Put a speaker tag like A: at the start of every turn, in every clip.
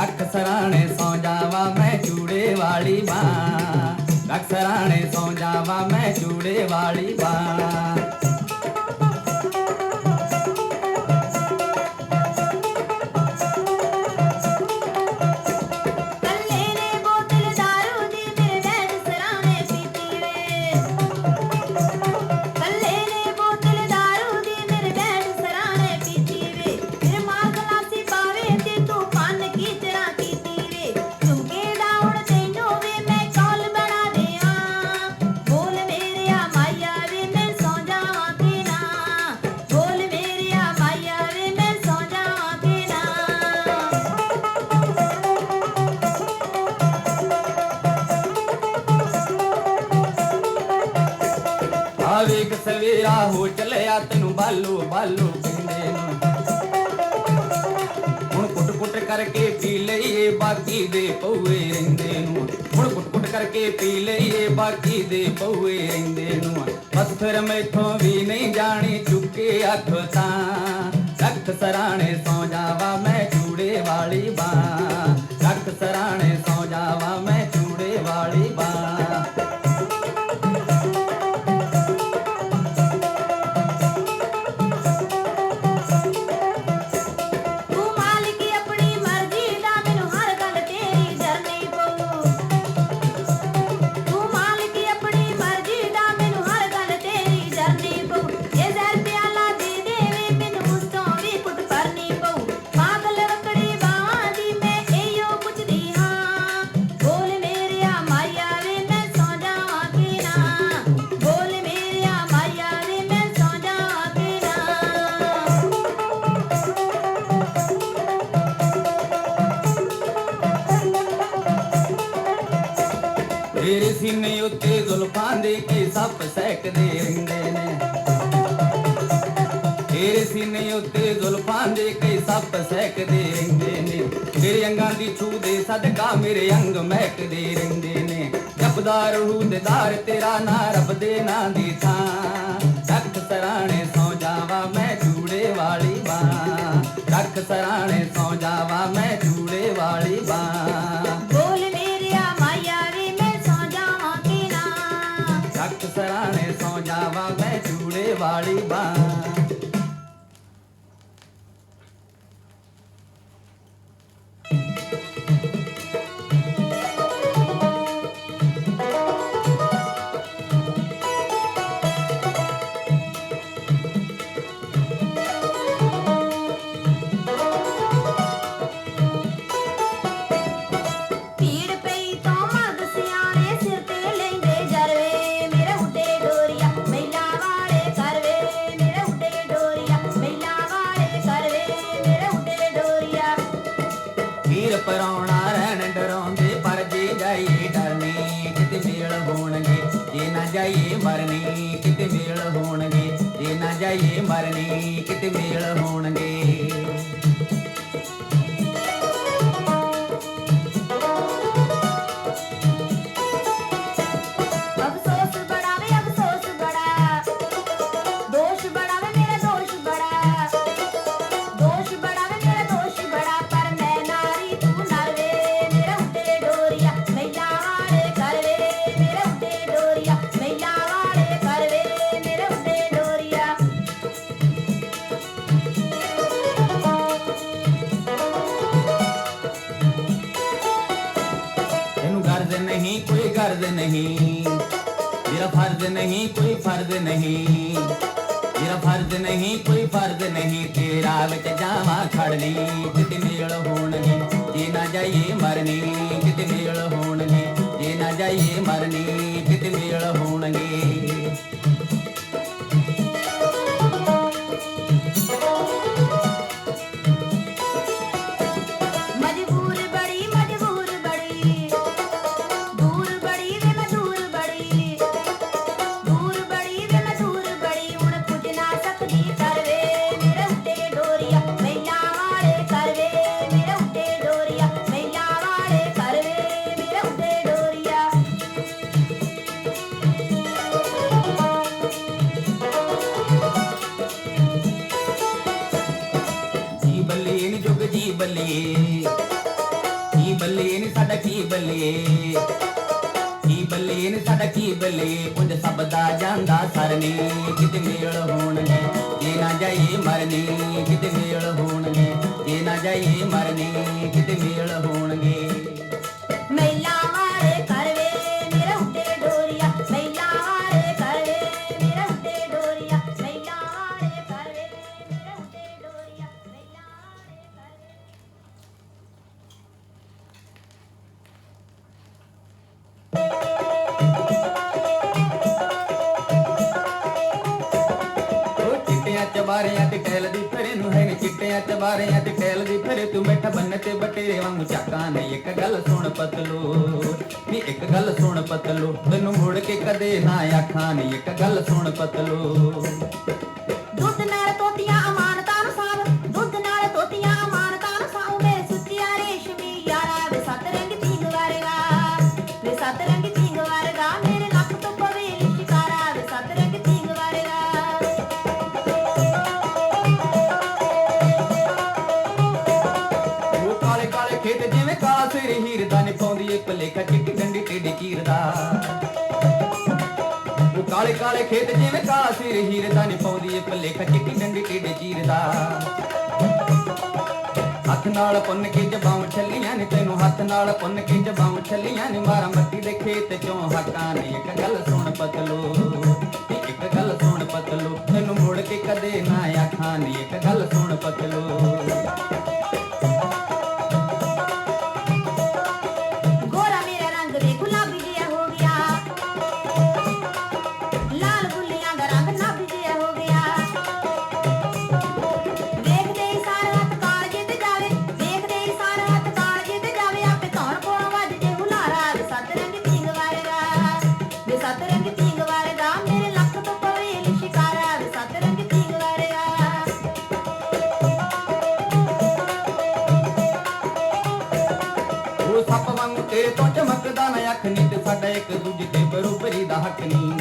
A: ਬੋਲ ਮੇਰਿਆ ਸੌ
B: ਰੱਖ ਸਰਾਣੇ ਸੌ ਜਾਵਾ ਮੈਂ ਚੂੜੇ ਵਾਲੀ ਬਾਂ ਰੱਖ ਸਰਾਣੇ ਸੌ ਜਾਵਾ ਮੈਂ ਚੂੜੇ ਵਾਲੀ ਬਾਂ ਵੇਖ ਚੱਲਿਆ ਤੈਨੂੰ ਬਾਲੂ ਬਾਲੂ ਕਹਿੰਦੇ ਨੂੰ। ਹੁਣ ਕੁੱਟ ਕੁੱਟ ਕਰਕੇ ਪੀ ਲਈਏ, ਬਾਕੀ ਦੇ ਪਊਏ ਰਹਿੰਦੇ ਨੂੰ। ਹੁਣ ਕੁੱਟ ਕੁੱਟ ਕਰਕੇ ਪੀ ਲਈਏ, ਬਾਕੀ ਦੇ ਪਊਏ ਰਹਿੰਦੇ ਨੂੰ। ਬਸ ਫਿਰ ਮੈਥੋਂ ਵੀ ਨਹੀਂ ਜਾਣੀ, ਚੁੱਕੇ ਅੱਖ ਤਾਂ। ਰੱਖ ਸਰਾਣੇ
A: ਤੇਰੇ
B: ਸੀਨੇ ਉੱਤੇ ਜ਼ੁਲਫਾਂ ਦੇ ਕੇ ਸੱਪ ਸਹਿਕਦੇ ਰਹਿੰਦੇ ਨੇ। ਤੇਰੇ ਸੀਨੇ ਉੱਤੇ ਜ਼ੁਲਫਾਂ ਦੇ ਕੇ ਸੱਪ ਸਹਿਕਦੇ ਰਹਿੰਦੇ ਨੇ। ਤੇਰੇ ਅੰਗਾਂ ਦੀ ਛੂ ਦੇ ਸਦਕਾ ਮੇਰੇ ਅੰਗ ਮਹਿਕਦੇ ਰਹਿੰਦੇ ਨੇ। ਜਪਦਾ ਰਹੂ ਤੇਰਾ ਨਾਂ ਰੱਬ ਦੇ ਨਾਂ ਦੀ ਥਾਂ। ਰੱਖ ਸਰਾਣੇ ਸੌ ਜਾਵਾ ਮੈਂ ਜੂੜੇ ਵਾਲੀ ਬਾਂ ਰੱਖ ਸਰਾਣੇ ਸੌ ਜਾਵਾ ਮੈਂ ਜੂੜੇ ਵਾਲੀ ਬਾਂ ਮਰਨੀ ਕਿਤੇ ਮੇਲ ਹੋਣਗੇ। ਜੇ ਨਾ ਜਾਈਏ ਮਰਨੀ ਕਿਤੇ ਮੇਲ ਹੋਣਗੇ। ਕੋਈ ਗਰਜ਼ ਨਹੀਂ। ਮੇਰਾ ਫਰਜ਼ ਨਹੀਂ, ਕੋਈ ਫਰਜ਼ ਨਹੀਂ। ਮੇਰਾ ਫਰਜ਼ ਨਹੀਂ, ਕੋਈ ਫਰਜ਼ ਨਹੀਂ। ਤੇਰਾ ਵਿੱਚ ਜਾਵਾਂ ਖੜਨੀ, ਕਿਤੇ ਮੇਲ ਹੋਣਗੇ, ਜੇ ਨਾ ਜਾਈਏ ਮਰਨੀ, ਕਿਤੇ ਮੇਲ ਹੋਣਗੇ, ਜੇ ਨਾ ਜਾਈਏ ਮਰਨੀ, ਕਿਤੇ ਮੇਲ ਹੋਣਗੇ।
A: ਕੀ ਬੱਲੇ ਨੇ ਸਾਡਾ ਕੀ
B: ਬੱਲੇ? ਕੀ ਬੱਲੇ ਨੇ ਸਾਡਾ ਕੀ ਬੱਲੇ? ਪੁੰਜ ਸਭ ਦਾ ਜਾਂਦਾ ਸਰਨੇ। ਕਿਤੇ ਮੇਲ ਹੋਣਗੇ, ਜੇ ਨਾ ਜਾਏ ਮਰਨੇ। ਕਿਤੇ ਮੇਲ ਹੋਣਗੇ, ਜੇ ਨਾ ਜਾਏ ਮਰਨੇ। ਕਿਤੇ ਮੇਲ ਹੋਣਗੇ। ਚਬਾਰਿਆਂ ਤੇ ਟੈਲਦੀ ਫਿਰੇ ਨੂੰ ਹੈ ਨੀ ਚਿੱਟਿਆਂ ਚਬਾਰਿਆਂ ਤੇ ਫਿਰੇ ਤੂੰ ਬੈਠਾ ਬੰਨ ਤੇ ਬਟੇਰੇ ਵਾਂਗੂ ਚੱਕਾਂ ਨੇ। ਇੱਕ ਗੱਲ ਸੁਣ ਪਤਲੋ, ਨੀ ਇੱਕ ਗੱਲ ਸੁਣ ਪਤਲੋ ਤੈਨੂੰ ਮੁੜ ਕੇ ਕਦੇ ਨਾ ਆਖਾਂ ਨੀ। ਇੱਕ ਗੱਲ ਸੁਣ ਪਤਲੋ ਕਾਲੇ ਕਾਲੇ ਖੇਤ ਜਿਵੇਂ ਕਾਲਾ ਸਿਰ ਹੀਰ ਦਾ ਨੀ ਪਾਉਂਦੀ ਏ ਭਲੇਖਾ ਚਿੱਟੀ ਡੰਡੀ ਟੇਡੀ ਚੀਰ ਦਾ। ਹੱਥ ਨਾਲ ਪੁੰਨ ਕੇ ਜਬਾਉ ਛੱਲੀਆਂ ਨੀ, ਤੈਨੂੰ ਹੱਥ ਨਾਲ ਪੁੰਨ ਕੇ ਜਬਾਉ ਛੱਲੀਆਂ ਨੀ ਮਾਰਾ ਮੱਟੀ ਦੇ ਖੇਤ ਚੋਂ ਹੱਕਾਂ ਨੇ, ਇੱਕ ਗੱਲ ਸੁਣ ਪਤਲੋ ਨਾ ਅੱਖ ਨੀ ਤੇ ਸਾਡਾ ਇੱਕ ਦੂਜੇ ਤੇ ਬਰੋਬਰੀ ਦਾ ਹੱਕ ਨਹੀਂ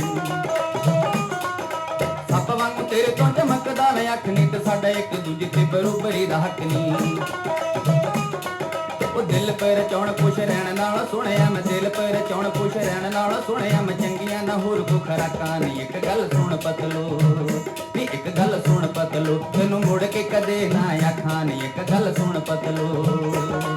B: ਸੱਪ ਵਾਂਗੂ ਤੇਰੇ ਤੋਂ ਚਮਕਦਾ ਨਾ ਅੱਖ ਨੀ ਤੇ ਸਾਡਾ ਇੱਕ ਦੂਜੇ ਤੇ ਬਰੋਬਰੀ ਦਾ ਹੱਕ ਨਹੀਂ ਉਹ ਦਿਲ ਪਰ ਚੌਣ ਖੁਸ਼ ਰਹਿਣ ਨਾਲ ਸੁਣਿਆ ਮੈਂ, ਦਿਲ ਪਰ ਚੌਣ ਖੁਸ਼ ਰਹਿਣ ਨਾਲ ਸੁਣਿਆ ਮੈਂ, ਚੰਗੀਆਂ ਨਾ ਹੋਰ ਕੋ ਖਰਾਕਾਂ ਨਹੀਂ ਇੱਕ ਗੱਲ ਸੁਣ ਪਤਲੋ, ਨੀ ਇੱਕ ਗੱਲ ਸੁਣ ਪਤਲੋ, ਤੈਨੂੰ ਮੁੜ ਕੇ ਕਦੇ ਨਾ ਆਖਾਂ ਨੀ। ਇੱਕ ਗੱਲ ਸੁਣ ਪਤਲੋ।